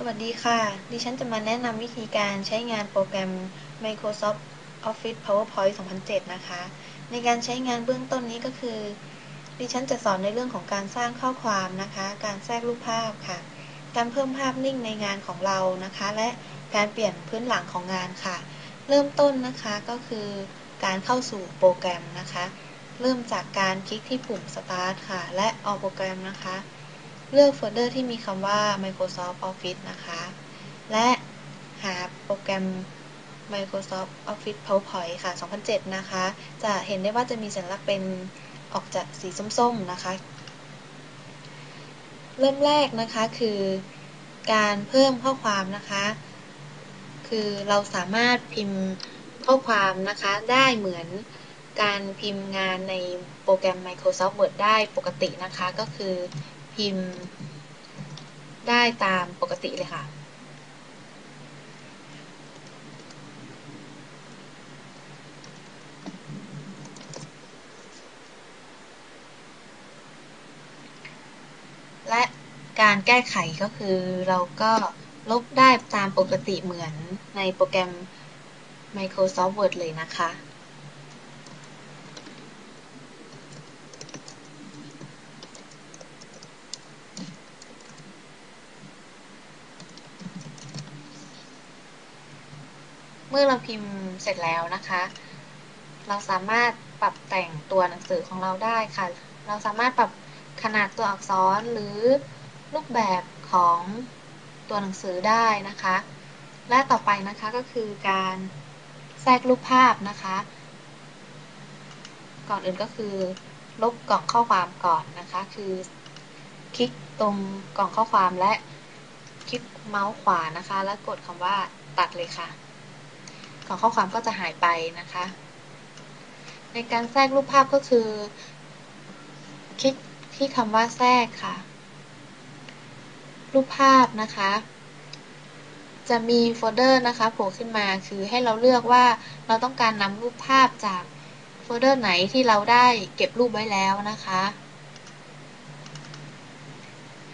สวัสดีค่ะ ดิฉันจะมาแนะนำวิธีการใช้งานโปรแกรม Microsoft Office PowerPoint 2007 นะคะ ในการใช้งานเบื้องต้นนี้ก็คือ ดิฉันจะสอนในเรื่องของการสร้างข้อความนะคะ การแทรกรูปภาพค่ะ การเพิ่มภาพนิ่งในงานของเรานะคะ และการเปลี่ยนพื้นหลังของงานค่ะ เริ่มต้นนะคะก็คือการเข้าสู่โปรแกรมนะคะ เริ่มจากการคลิกที่ปุ่ม Start ค่ะ และออกโปรแกรมนะคะ เลือกโฟลเดอร์ที่มีคำว่า Microsoft Office นะคะ และหาโปรแกรม Microsoft Office PowerPoint ค่ะ 2007 นะคะ จะเห็นได้ว่าจะมีสัญลักษณ์เป็นออกจากสีส้มๆ นะคะ เริ่มแรกนะคะคือการเพิ่มข้อความนะคะ คือเราสามารถพิมพ์ข้อความนะคะได้เหมือนการพิมพ์งานในโปรแกรม Microsoft Word ได้ปกตินะคะ ก็คือ พิมพ์ ได้ตามปกติเลยค่ะ และการแก้ไขก็คือเราก็ลบได้ตามปกติเหมือนในโปรแกรม Microsoft Word เลยนะคะ เมื่อเราพิมพ์เสร็จแล้วนะคะ เราสามารถปรับแต่งตัวหนังสือของเราได้ค่ะ เราสามารถปรับขนาดตัวอักษรหรือรูปแบบของตัวหนังสือได้นะคะ และต่อไปนะคะก็คือการแทรกรูปภาพนะคะ ก่อนอื่นก็คือลบกล่องข้อความก่อนนะคะ คือคลิกตรงกล่องข้อความและคลิกเมาส์ขวานะคะ แล้วกดคำว่าตัดเลยค่ะ ของข้อความก็จะหายไปนะคะ ในการแทรกรูปภาพก็คือ คลิกที่คำว่าแทรกค่ะ รูปภาพนะคะ จะมีโฟลเดอร์นะคะโผล่ขึ้นมาคือให้เราเลือกว่าเราต้องการนำรูปภาพจากโฟลเดอร์ไหนที่เราได้เก็บรูปไว้แล้วนะคะ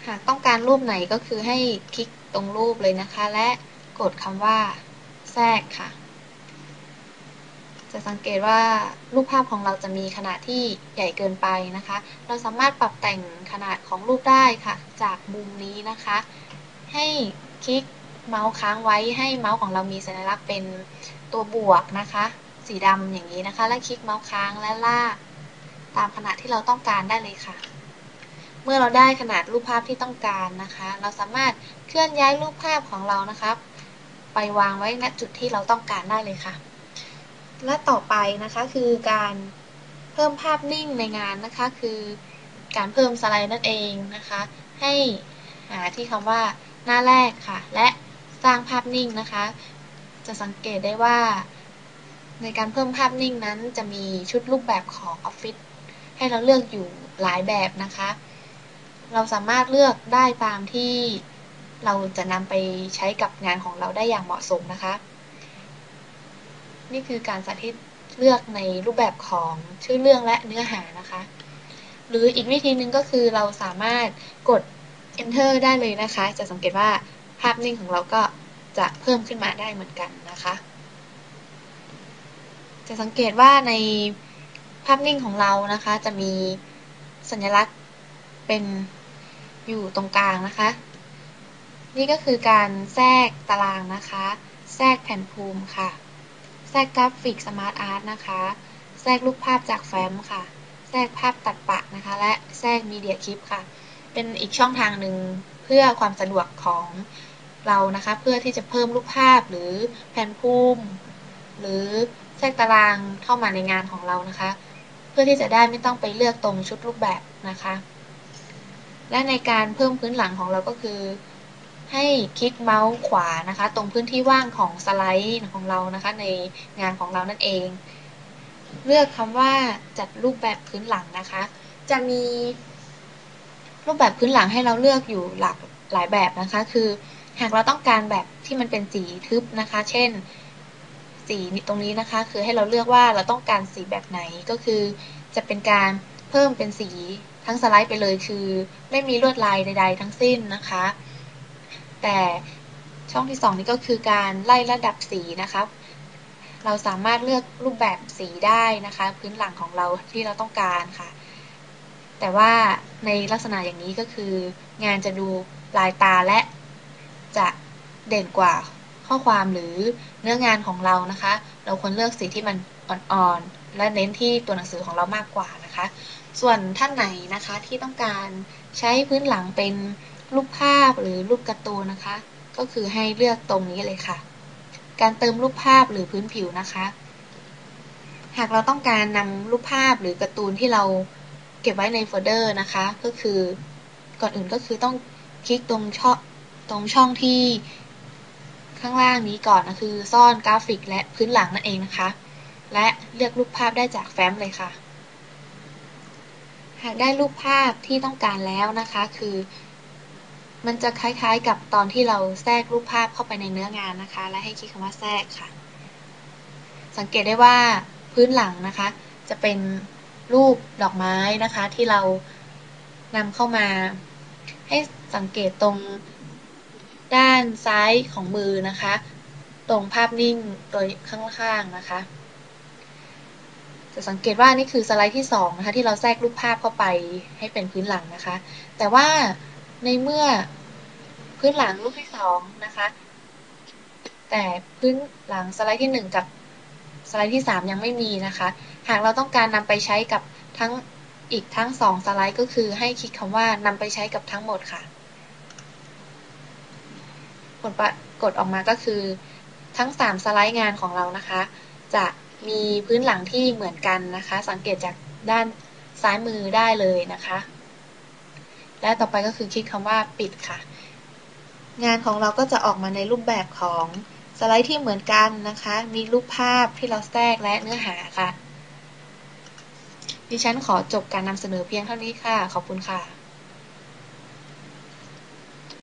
หากต้องการรูปไหนก็คือให้คลิกตรงรูปเลยนะคะ และกดคำว่าแทรกค่ะ จะสังเกตว่ารูปภาพของเราจะมีขนาดที่ใหญ่เกินไปนะคะ เราสามารถปรับแต่งขนาดของรูปได้ค่ะ จากมุมนี้นะคะ ให้คลิกเมาส์ค้างไว้ให้เมาส์ของเรามีสัญลักษณ์เป็นตัวบวกนะคะ สีดำอย่างนี้นะคะ และคลิกเมาส์ค้างและลากตามขนาดที่เราต้องการได้เลยค่ะ เมื่อเราได้ขนาดรูปภาพที่ต้องการนะคะ เราสามารถเคลื่อนย้ายรูปภาพของเรานะคะไปวางไว้ณจุดที่เราต้องการได้เลยค่ะ และต่อไปนะคะคือการเพิ่มภาพนิ่งในงานนะคะ คือการเพิ่มสไลด์นั่นเองนะคะ ให้หาที่คำว่าหน้าแรกค่ะ และสร้างภาพนิ่งนะคะ จะสังเกตได้ว่า ในการเพิ่มภาพนิ่งนั้น จะมีชุดรูปแบบของออฟฟิศให้เราเลือกอยู่หลายแบบนะคะ เราสามารถเลือกได้ตามที่เราจะนำไปใช้กับงานของเราได้อย่างเหมาะสมนะคะ นี่คือการสาธิตเลือกในรูปแบบของชื่อเรื่องและเนื้อหานะคะ หรืออีกวิธีหนึ่งก็คือเราสามารถกด enter ได้เลยนะคะ จะสังเกตว่าภาพนิ่งของเราก็จะเพิ่มขึ้นมาได้เหมือนกันนะคะ จะสังเกตว่าในภาพนิ่งของเรานะคะ จะมีสัญลักษณ์เป็นอยู่ตรงกลางนะคะ นี่ก็คือการแทรกตารางนะคะ แทรกแผ่นภูมิค่ะ ทรกกราฟิกสมาร์ทอาร์ตนะคะ แทรกรูปภาพจากแฟ้มค่ะ แทรกภาพตัดปะนะคะ และแทรกมีเดียคลิปค่ะ เป็นอีกช่องทางหนึ่งเพื่อความสะดวกของเรานะคะ เพื่อที่จะเพิ่มรูปภาพหรือแผนภูมิ หรือแทรกตารางเข้ามาในงานของเรานะคะ เพื่อที่จะได้ไม่ต้องไปเลือกตรงชุดรูปแบบนะคะ และในการเพิ่มพื้นหลังของเราก็คือ ให้คลิกเมาส์ขวานะคะ ตรงพื้นที่ว่างของสไลด์ของเรานะคะ ในงานของเรานั่นเอง เลือกคำว่าจัดรูปแบบพื้นหลังนะคะ จะมี รูปแบบพื้นหลังให้เราเลือกอยู่หลากหลายแบบนะคะ คือหากเราต้องการแบบที่มันเป็นสีทึบนะคะ เช่น สีตรงนี้นะคะ คือให้เราเลือกว่าเราต้องการสีแบบไหนก็คือ จะเป็นการเพิ่มเป็นสีทั้งสไลด์ไปเลยคือ ไม่มีลวดลายใด ๆ ทั้งสิ้นนะคะ แต่ช่องที่ 2 นี้ก็คือการไล่ระดับสีนะคะเราสามารถเลือกรูปแบบสีได้นะคะ พื้นหลังของเราที่เราต้องการค่ะ แต่ว่าในลักษณะอย่างนี้ก็คือ งานจะดูลายตาและจะเด่นกว่าข้อความหรือเนื้องานของเรานะคะ เราควรเลือกสีที่มันอ่อนๆ และเน้นที่ตัวหนังสือของเรามากกว่านะคะ ส่วนท่านไหนนะคะที่ต้องการใช้พื้นหลังเป็น รูปภาพหรือรูปการ์ตูนนะคะ ก็คือให้เลือกตรงนี้เลยค่ะ การเติมรูปภาพหรือพื้นผิวนะคะ หากเราต้องการนำรูปภาพหรือการ์ตูนที่เราเก็บไว้ในโฟลเดอร์นะคะ ก็คือก่อนอื่นก็คือต้องคลิกตรงช่องตรงช่องที่ข้างล่างนี้ก่อนนะคือซ่อนกราฟิกและพื้นหลังนั่นเองนะคะ และเลือกรูปภาพได้จากแฟ้มเลยค่ะ หากได้รูปภาพที่ต้องการแล้วนะคะ คือ มันจะคล้ายๆกับตอนที่เราแทรกรูปภาพเข้าไปในเนื้องานนะคะ และให้คลิกคำว่าแทรกค่ะ สังเกตได้ว่าพื้นหลังนะคะ จะเป็นรูปดอกไม้นะคะ ที่เรานำเข้ามา ให้สังเกตตรงด้านซ้ายของมือนะคะ ตรงภาพนิ่งโดยข้างๆนะคะ จะสังเกตว่านี่คือสไลด์ที่2นะคะที่เราแทรกรูปภาพเข้าไปให้เป็นพื้นหลังนะคะ แต่ว่า ในเมื่อพื้นหลังรูปที่2นะคะ แต่พื้นหลังสไลด์ที่1กับสไลด์ที่3ยังไม่มีนะคะ หากเราต้องการนำไปใช้กับทั้งอีกทั้ง2สไลด์ก็คือให้คลิกคำว่านำไปใช้กับทั้งหมดค่ะ ผลปรากฏออกมาก็คือ ทั้ง3สไลด์งานของเรานะคะ จะมีพื้นหลังที่เหมือนกันนะคะ สังเกตจากด้านซ้ายมือได้เลยนะคะ และต่อไปก็คือคลิกคำว่าปิดค่ะ งานของเราก็จะออกมาในรูปแบบของสไลด์ที่เหมือนกันนะคะ มีรูปภาพที่เราแทรกและเนื้อหาค่ะ ดิฉันขอจบการนำเสนอเพียงเท่านี้ค่ะ ขอบคุณค่ะ